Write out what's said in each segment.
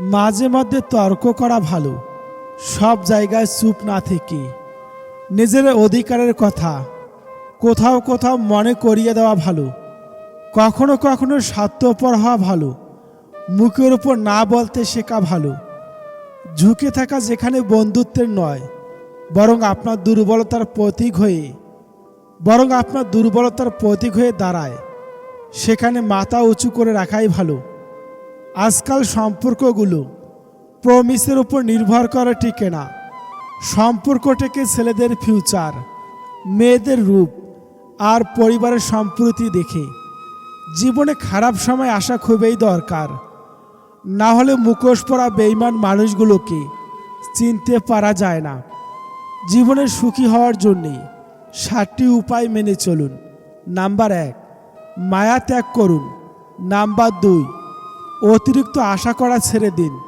মাঝে মধ্যে তর্ক করা ভালো। সব জায়গায় চুপ না থেকে। নিজের অধিকারের কথা। কোথাও কোথাও মনে করিয়ে দেওয়া ভালো। কখনো কখনো স্বার্থপর হওয়া ভালো। মুখের উপর না বলতে শেখা ভালো। ঝুঁকে থাকা যেখানে বন্ধুত্বের নয়, বরং আপনার দুর্বলতার প্রতীক হয়ে, বরং আপনার দুর্বলতার প্রতীক হয়ে দাঁড়ায়। সেখানে মাথা উঁচু করে রাখাই ভালো। আজকাল সম্পর্কগুলো প্রমিসের উপর নির্ভর করে টিকে না। সম্পর্ক টেকে ছেলেদের ফিউচার মেয়েদের রূপ আর পরিবারের সম্প্রতি দেখে। জীবনে খারাপ সময় আসা খুবই দরকার। না হলে মুখোশ পরা বেইমান মানুষগুলোকে চিনতে পারা যায় না। জীবনে সুখী হওয়ার জন্যে ষাটটি উপায় মেনে চলুন। নাম্বার এক, মায়া ত্যাগ করুন। নাম্বার দুই অতিরিক্ত আশা করা ছেড়ে দিন।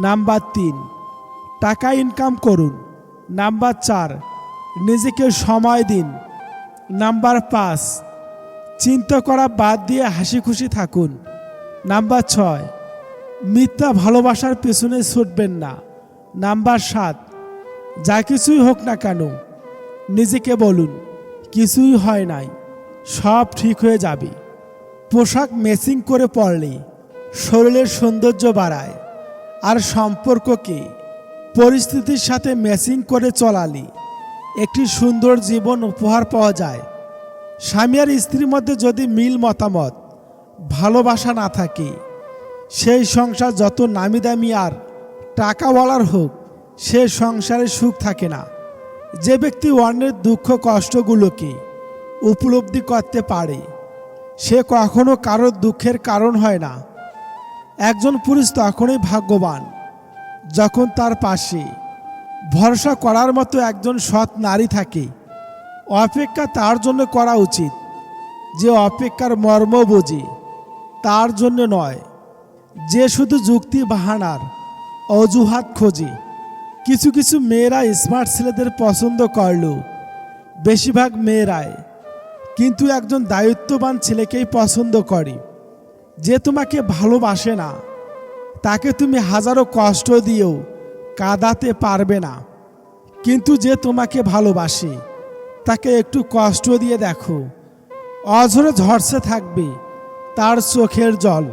নাম্বার তিন, টাকা ইনকাম করুন। নাম্বার চার, নিজেকে সময় দিন। নাম্বার পাঁচ, চিন্তা করা বাদ দিয়ে হাসি খুশি থাকুন। নাম্বার ছয়, মিথ্যা ভালোবাসার পেছনে ছুটবেন না। নাম্বার সাত, যা কিছুই হোক না কেন, নিজেকে বলুন, কিছুই হয় নাই, সব ঠিক হয়ে যাবে। পোশাক মেসিং করে পরলে শরীরের সৌন্দর্য বাড়ায়। আর সম্পর্ককে পরিস্থিতির সাথে ম্যাচিং করে চলালে। একটি সুন্দর জীবন উপহার পাওয়া যায়। স্বামী আর স্ত্রীর মধ্যে যদি মিল মতামত, ভালোবাসা না থাকে, সেই সংসার যত নামি দামি আর টাকাওয়ালার হোক, সে সংসারে সুখ থাকে না। যে ব্যক্তি অন্যের দুঃখ কষ্টগুলোকে উপলব্ধি করতে পারে, সে কখনো কারোর দুঃখের কারণ হয় না। একজন পুরুষ তখনই ভাগ্যবান, যখন তার পাশে। ভরসা করার মতো একজন সৎ নারী থাকে। অপেক্ষা তার জন্য করা উচিত যে অপেক্ষার মর্ম বোঝে। তার জন্য নয়, যে শুধু যুক্তি বাহানার অজুহাত খোঁজে। কিছু কিছু মেয়েরা স্মার্ট ছেলেদের পছন্দ করল বেশিরভাগ মেয়েরাই কিন্তু একজন দায়িত্ববান ছেলেকেই পছন্দ করে। যে তোমাকে ভালোবাসে না, তাকে তুমি হাজারো কষ্ট দিয়েও কাঁদাতে পারবে না। কিন্তু যে তোমাকে ভালোবাসে, তাকে একটু কষ্ট দিয়ে দেখো। অঝরে ঝরসে থাকবে তার চোখের জল।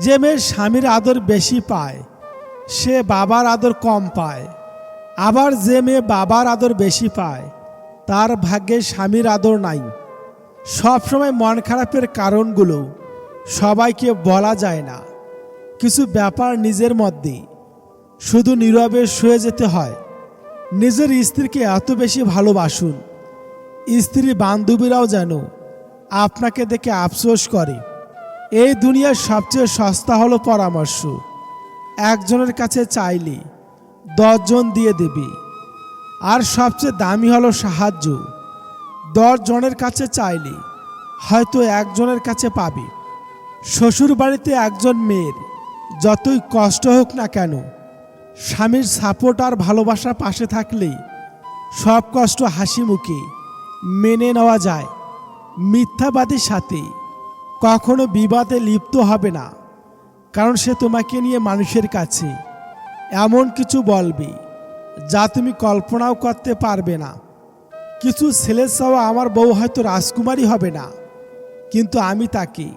যে মেয়ের স্বামীর আদর বেশি পায়, সে বাবার আদর কম পায়। আবার যে মেয়ে বাবার আদর বেশি পায়, তার ভাগ্যে স্বামীর আদর নাই। সবসময় মন খারাপের কারণগুলো সবাইকে বলা যায় না। কিছু ব্যাপার নিজের মধ্যে। শুধু নীরবে শুয়ে যেতে হয়। নিজের স্ত্রীকে এত বেশি ভালোবাসুন। স্ত্রী বান্ধবীরাও যেন আপনাকে দেখে আফসোস করে। এই দুনিয়ার সবচেয়ে সস্তা হলো পরামর্শ। একজনের কাছে চাইলে দশজন দিয়ে দেবে। আর সবচেয়ে দামি হলো সাহায্য। দশ জনের কাছে চাইলে হয়তো একজনের কাছে পাবে। শ্বশুর বাড়িতে একজন মেয়ের যতই কষ্ট হোক না কেন, স্বামীর সাপোর্ট আর ভালোবাসা পাশে থাকলেই সব কষ্ট হাসি মুখে মেনে নেওয়া যায়। মিথ্যাবাদীর সাথে কখনো বিবাদে লিপ্ত হবে না, কারণ সে তোমাকে নিয়ে মানুষের কাছে এমন কিছু বলবে যা তুমি কল্পনাও করতে পারবে না। কিছু ছেলের চাওয়া আমার বউ হয়তো রাজকুমারী হবে না, কিন্তু আমি তাকে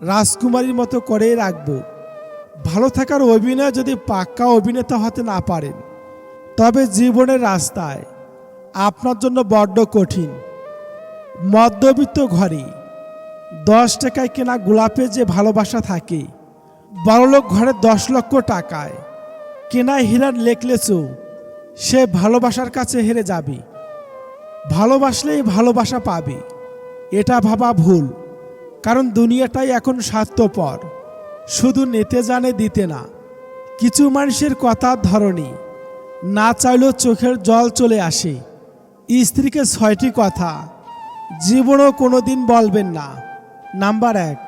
রাজকুমারীর মতো করেই রাখব। ভালো থাকার অভিনয় যদি পাক্কা অভিনেতা হতে না পারেন, তবে জীবনের রাস্তায় আপনার জন্য বড্ড কঠিন। মধ্যবিত্ত ঘরে দশ টাকায় কেনা গোলাপে যে ভালোবাসা থাকে, বড়লোক ঘরে দশ লক্ষ টাকায় কেনা হীরার নেকলেসও সে ভালোবাসার কাছে হেরে যাবে। ভালোবাসলেই ভালোবাসা পাবে, এটা ভাবা ভুল। কারণ দুনিয়াটাই এখন স্বার্থপর। শুধু নেতে জানে দিতে না। কিছু মানুষের কথার ধরনী না চাইলেও চোখের জল চলে আসে। স্ত্রীকে ছয়টি কথা। জীবনও কোনো দিন বলবেন না। নাম্বার এক,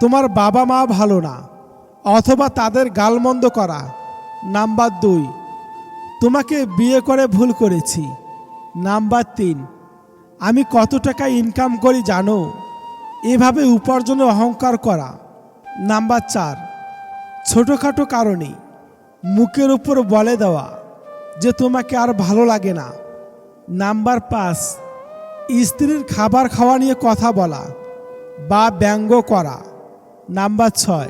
তোমার বাবা মা ভালো না। অথবা তাদের গালমন্দ করা। নাম্বার দুই, তোমাকে বিয়ে করে ভুল করেছি। নাম্বার তিন, আমি কত টাকা ইনকাম করি জানো? এভাবে উপার্জনে অহংকার করা। নাম্বার চার, ছোটোখাটো কারণে মুখের উপর বলে দেওয়া যে তোমাকে আর ভালো লাগে না। নাম্বার পাঁচ, স্ত্রীর খাবার খাওয়া নিয়ে কথা বলা বা ব্যঙ্গ করা। নাম্বার ছয়,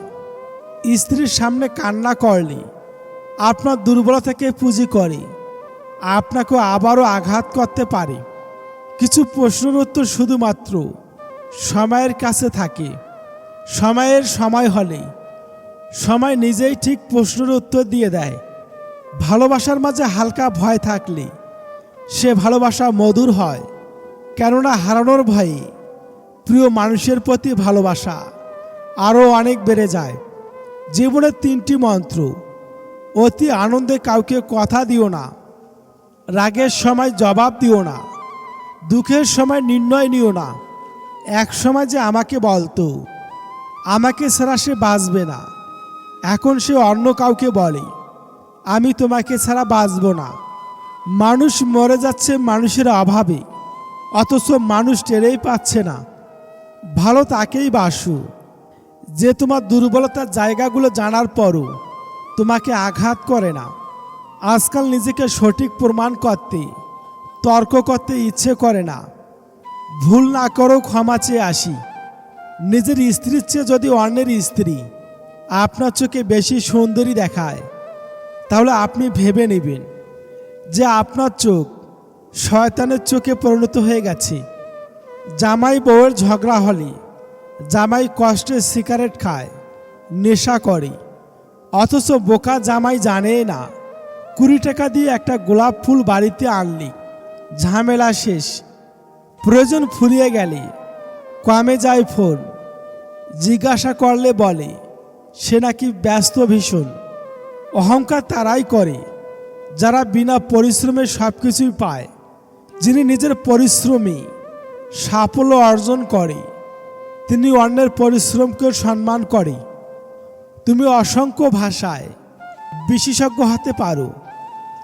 স্ত্রীর সামনে কান্না করলে আপনার দুর্বলতাকে পুঁজি করে। আপনাকে আবারও আঘাত করতে পারে। কিছু প্রশ্নের উত্তর শুধুমাত্র সময়ের কাছে থাকে, সময়ের সময় হলে সময় নিজেই ঠিক প্রশ্নের উত্তর দিয়ে দেয়। ভালোবাসার মাঝে হালকা ভয় থাকলে সে ভালোবাসা মধুর হয়, কেননা হারানোর ভয়ে প্রিয় মানুষের প্রতি ভালোবাসা আরও অনেক বেড়ে যায়। জীবনের তিনটি মন্ত্র, অতি আনন্দে কাউকে কথা দিও না, রাগের সময় জবাব দিও না, দুঃখের সময় নির্ণয় নিও না এক সময় যে আমাকে বলতো, আমাকে ছাড়া সে বাঁচবে না। এখন সে অন্য কাউকে বলে, আমি তোমাকে ছাড়া বাঁচব না। মানুষ মরে যাচ্ছে মানুষের অভাবে, অথচ মানুষ টেরেই পাচ্ছে না। ভালো তাকেই বাসু। যে তোমার দুর্বলতার জায়গাগুলো জানার পরও তোমাকে আঘাত করে না। আজকাল নিজেকে সঠিক প্রমাণ করতে, তর্ক করতে ইচ্ছে করে না। ভুল না করো, ক্ষমা চেয়ে আসি। নিজের স্ত্রীর চেয়ে যদি অন্যের স্ত্রী আপনার চোখে বেশি সুন্দরী দেখায়, তাহলে আপনি ভেবে নেবেন যে আপনার চোখ শয়তানের চোখে পরিণত হয়ে গেছে। জামাই বউয়ের ঝগড়া হলে জামাই কষ্টে সিগারেট খায়, নেশা করে। অথচ বোকা জামাই জানে না, কুড়ি টাকা দিয়ে একটা গোলাপ ফুল বাড়িতে আনলি, ঝামেলা শেষ। প্রয়োজন ফুরিয়ে গেলে কমে যায় ফোন জিজ্ঞাসা করলে বলে, সে নাকি ব্যস্ত ভীষণ। অহংকার তারাই করে, যারা বিনা পরিশ্রমে সব কিছুই পায়। যিনি নিজের পরিশ্রমে, সাফল্য অর্জন করে। তিনি অন্যের পরিশ্রমকে সম্মান করে। তুমি অসংখ্য ভাষায় বিশেষজ্ঞ হতে পারো,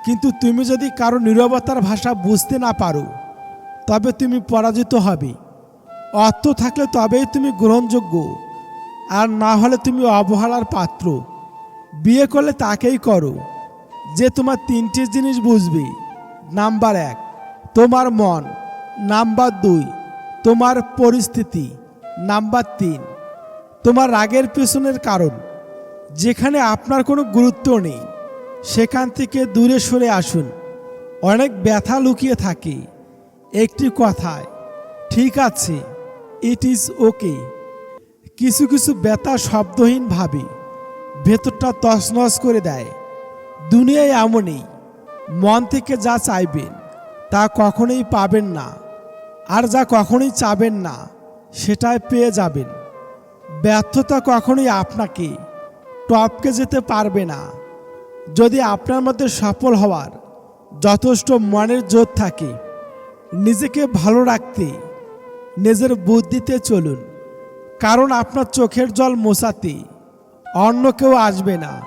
কিন্তু তুমি যদি কারও নিরবতার ভাষা বুঝতে না পারো তবে তুমি পরাজিত হবে। অর্থ থাকলে তবেই তুমি গ্রহণযোগ্য, আর না হলে তুমি অবহেলার পাত্র। বিয়ে করলে তাকেই করো। যে তোমার তিনটে জিনিস বুঝবে। নাম্বার এক, তোমার মন। নাম্বার দুই, তোমার পরিস্থিতি। নাম্বার তিন, তোমার রাগের পেছনের কারণ। যেখানে আপনার কোনো গুরুত্ব নেই, সেখান থেকে দূরে সরে আসুন। অনেক ব্যথা লুকিয়ে থাকে। একটি কথায়, ঠিক আছে ইট ইজ ওকে কিছু কিছু ব্যথা শব্দহীন ভাবে, ভেতরটা তছনছ করে দেয়, দুনিয়ায় এমনই মন থেকে যা চাইবেন, তা কখনোই পাবেন না, আর যা কখনোই চাবেন না, সেটাই পেয়ে যাবেন। ব্যর্থতা কখনোই আপনাকে টপকে যেতে পারবে না। যদি আপনার মধ্যে সফল হওয়ার যথেষ্ট মনের জোর থাকে নিজেকে ভালো রাখতে, নিজের বুদ্ধিতে চলুন। কারণ আপনার চোখের জল মোছাতে অন্য কেউ আসবে না।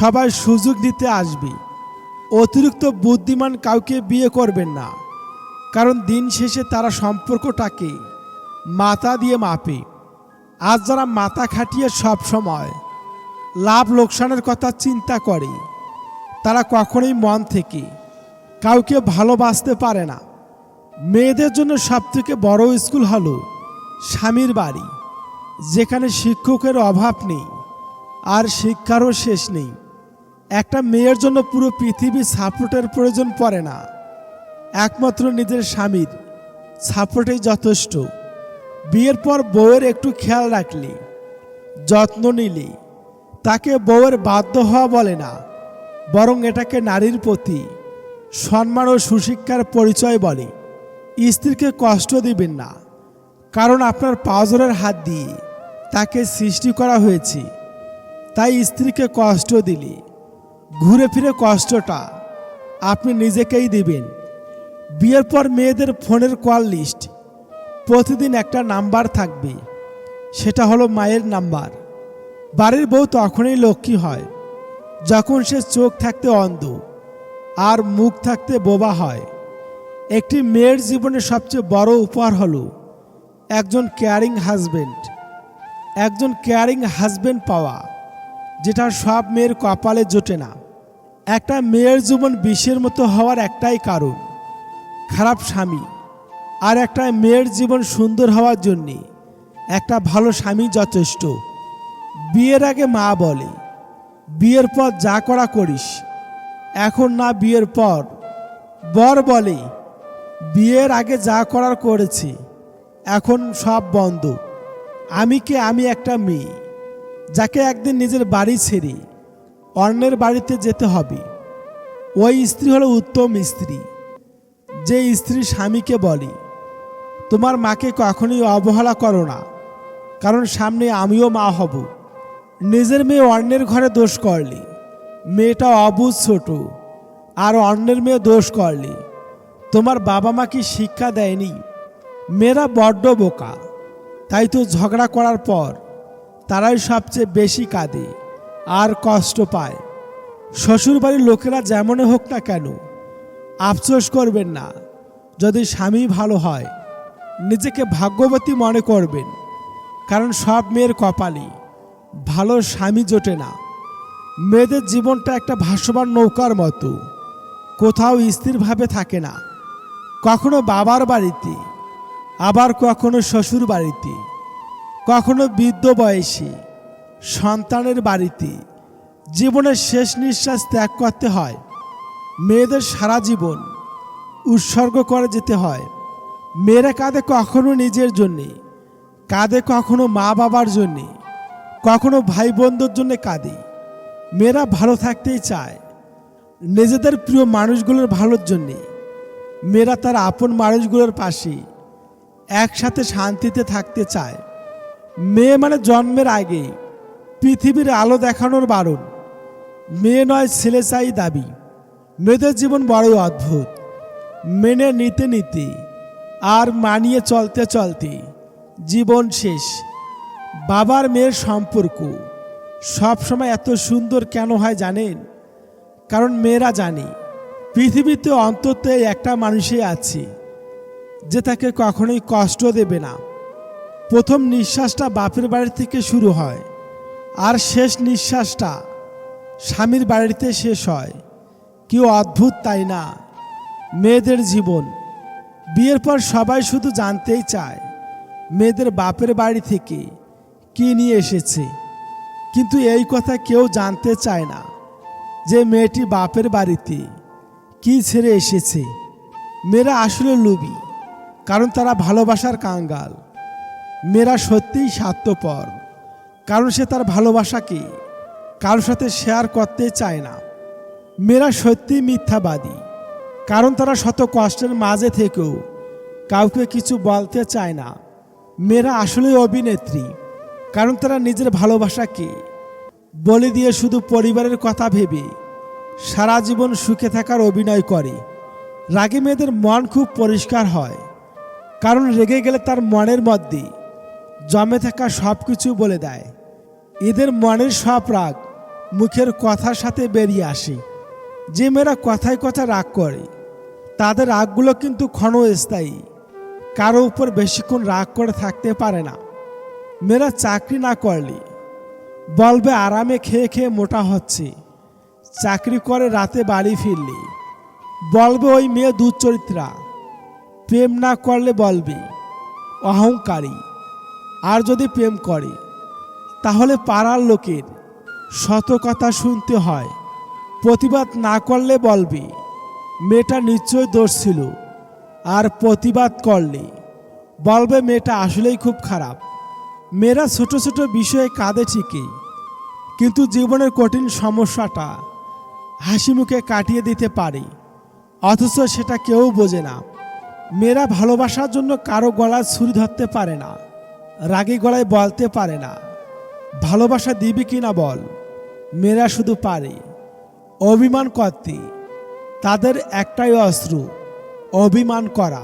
সবাই সুযোগ দিতে আসবে। অতিরিক্ত বুদ্ধিমান কাউকে বিয়ে করবেন না। কারণ দিন শেষে তারা সম্পর্কটাকে মাথা দিয়ে মাপে। আজ যারা মাথা খাটিয়ে সব সময় লাভ লোকসানের কথা চিন্তা করে, তারা কখনোই মন থেকে কাউকে ভালোবাসতে পারে না। মেয়েদের জন্য সবথেকে বড় স্কুল হলো স্বামীর বাড়ি, যেখানে শিক্ষকের অভাব নেই আর শিক্ষারও শেষ নেই। একটা মেয়ের জন্য পুরো পৃথিবী সাপোর্টের প্রয়োজন পড়ে না। একমাত্র নিজের স্বামীর সাপোর্টেই যথেষ্ট। বিয়ের পর বউয়ের একটু খেয়াল রাখলে, যত্ন নিলে। তাকে বউয়ের বাধ্য হওয়া বলে না, বরং এটাকে নারীর প্রতি সম্মান ও সুশিক্ষার পরিচয় বলে। স্ত্রীকে কষ্ট দিবেন না, কারণ আপনার পাওজরের হাত দিয়ে তাকে সৃষ্টি করা হয়েছে। তাই স্ত্রীকে কষ্ট দিলে, ঘুরে ফিরে কষ্টটা আপনি নিজেকেই দিবেন। বিয়ের পর মেয়েদের ফোনের কল লিস্ট, প্রতিদিন একটা নাম্বার থাকবে, সেটা হলো মায়ের নাম্বার। বাড়ির বউ তখনই লক্ষ্মী হয়, যখন সে চোখ থাকতে অন্ধ, আর মুখ থাকতে বোবা হয়। একটি মেয়ের জীবনে সবচেয়ে বড় উপহার হলো একজন কেয়ারিং হাজবেন্ড একজন কেয়ারিং হাজবেন্ড পাওয়া যেটা সব মেয়ের কপালে জোটে না। একটা মেয়ের জীবন বিষের মতো হওয়ার একটাই কারণ, খারাপ স্বামী। আর একটা মেয়ের জীবন সুন্দর হওয়ার জন্যে একটা ভালো স্বামী যথেষ্ট। বিয়ের আগে মা বলে, বিয়ের পর যা করা করিস, এখন না বিয়ের পর। বর বলে বিয়ের আগে যা করার করেছি, এখন সব বন্ধ। আমি কে? আমি একটা মেয়ে, যাকে একদিন নিজের বাড়ি ছেড়ে অন্যের বাড়িতে যেতে হবে। ওই স্ত্রী হলো উত্তম স্ত্রী। যে স্ত্রী স্বামীকে বলে, তোমার মাকে কখনোই অবহেলা করো না, কারণ সামনে আমিও মা হব। নিজের মেয়ে অন্যের ঘরে দোষ করলে, মেয়েটা অবুঝ ছোট, আর অন্যের মেয়ে দোষ করলে তোমার বাবা মা কি শিক্ষা দেয়নি? মেয়েরা বড্ড বোকা। তাই তো ঝগড়া করার পর তারাই সবচেয়ে বেশি কাঁদে, আর কষ্ট পায়। শ্বশুরবাড়ির লোকেরা যেমনই হোক না কেন, আফসোস করবেন না, যদি স্বামী ভালো হয়। নিজেকে ভাগ্যবতী মনে করবেন, কারণ সব মেয়ের কপালে ভালো স্বামী জোটে না। মেয়েদের জীবনটা একটা ভাসমান নৌকার মতো, কোথাও স্থিরভাবে থাকে না। কখনো বাবার বাড়িতে, আবার কখনো শ্বশুর বাড়িতে, কখনো বৃদ্ধ বয়সে সন্তানের বাড়িতে। জীবনের শেষ নিঃশ্বাস ত্যাগ করতে হয়। মেয়েদের সারা জীবন উৎসর্গ করে যেতে হয়। মেয়েরা কাঁদে কখনো নিজের জন্যে, কাঁদে কখনো মা বাবার জন্যে, কখনো ভাই বোনদের জন্য কাঁদে। মেয়েরা ভালো থাকতেই চায়। নিজেদের প্রিয় মানুষগুলোর ভালোর জন্যে। মেয়েরা তার আপন মানুষগুলোর পাশে একসাথে শান্তিতে থাকতে চায়। মেয়ে মানে জন্মের আগে পৃথিবীর আলো দেখানোর বারণ। মেয়ে নয় ছেলে চাই দাবি। মেয়েদের জীবন বড়ই অদ্ভুত। মেনে নিতে নিতে আর মানিয়ে চলতে চলতে জীবন শেষ। বাবার মেয়ের সম্পর্ক সবসময় এত সুন্দর কেন হয় জানেন? কারণ মেয়েরা জানে পৃথিবীতে অন্তত একটা মানুষই আছে, যে তাকে কখনোই কষ্ট দেবে না। প্রথম নিঃশ্বাসটা বাপের বাড়ি থেকে শুরু হয়, আর শেষ নিঃশ্বাসটা স্বামীর বাড়িতে শেষ হয়। কেউ অদ্ভুত তাই না? মেয়েদের জীবন। বিয়ের পর সবাই শুধু জানতেই চায়, মেয়েদের বাপের বাড়ি থেকে কি নিয়ে এসেছে। কিন্তু এই কথা কেউ জানতে চায় না, যে মেয়েটি বাপের বাড়িতে। কি ছেড়ে এসেছে? মেয়েরা আসলে লুবি কারণ তারা ভালোবাসার কাঙ্গাল। মেয়েরা সত্যিই স্বার্থপর, কারণ সে তার ভালোবাসাকে কারোর সাথে শেয়ার করতে চায় না। মেয়েরা সত্যিই মিথ্যাবাদী, কারণ তারা শত কষ্টের মাঝে থেকেও কাউকে কিছু বলতে চায় না। মেয়েরা আসলেই অভিনেত্রী, কারণ তারা নিজের ভালোবাসাকে বলে দিয়ে শুধু পরিবারের কথা ভেবে সারা জীবন সুখে থাকার অভিনয় করে। রাগে মেয়েদের মন খুব পরিষ্কার হয়। কারণ রেগে গেলে তার মনের মধ্যে জমে থাকা সব কিছু বলে দেয়। এদের মনের সব রাগ মুখের কথার সাথে বেরিয়ে আসে। যে মেয়েরা কথায় কথা রাগ করে, তাদের রাগগুলো কিন্তু ক্ষণস্থায়ী। কারও উপর বেশিক্ষণ রাগ করে থাকতে পারে না। মেয়েরা চাকরি না করলে বলবে আরামে খেয়ে খেয়ে মোটা হচ্ছে। চাকরি করে রাতে বাড়ি ফিরলে। বলবে ওই মেয়ে দুচরিত্রা প্রেম না করলে বলবে, অহংকারী। আর যদি প্রেম করে, তাহলে পাড়ার লোকের শত কথা শুনতে হয়। প্রতিবাদ না করলে বলবে, মেয়েটা নিশ্চয় দোষ ছিল। আর প্রতিবাদ করলে, বলবে মেয়েটা আসলেই খুব খারাপ। মেয়েরা ছোট ছোট বিষয়ে কাঁদে ঠিকই, কিন্তু জীবনের কঠিন সমস্যাটা হাসি মুখে কাটিয়ে দিতে পারে। অথচ সেটা কেউ বোঝে না। মেয়েরা ভালোবাসার জন্য কারও গলায় ছুরি ধরতে পারে না, রাগী গলায় বলতে পারে না। ভালোবাসা দিবি কিনা বল? মেয়েরা শুধু পারে। অভিমান করতে। তাদের একটাই অস্ত্র অভিমান করা।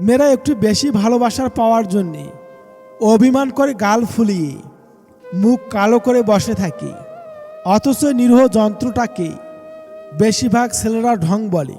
মেয়েরা একটু বেশি ভালোবাসার পাওয়ার জন্যে অভিমান করে গাল ফুলিয়ে মুখ কালো করে বসে থাকে। অথচ নিরীহ যন্ত্রটাকে বেশিরভাগ ছেলেরা ঢং বলে।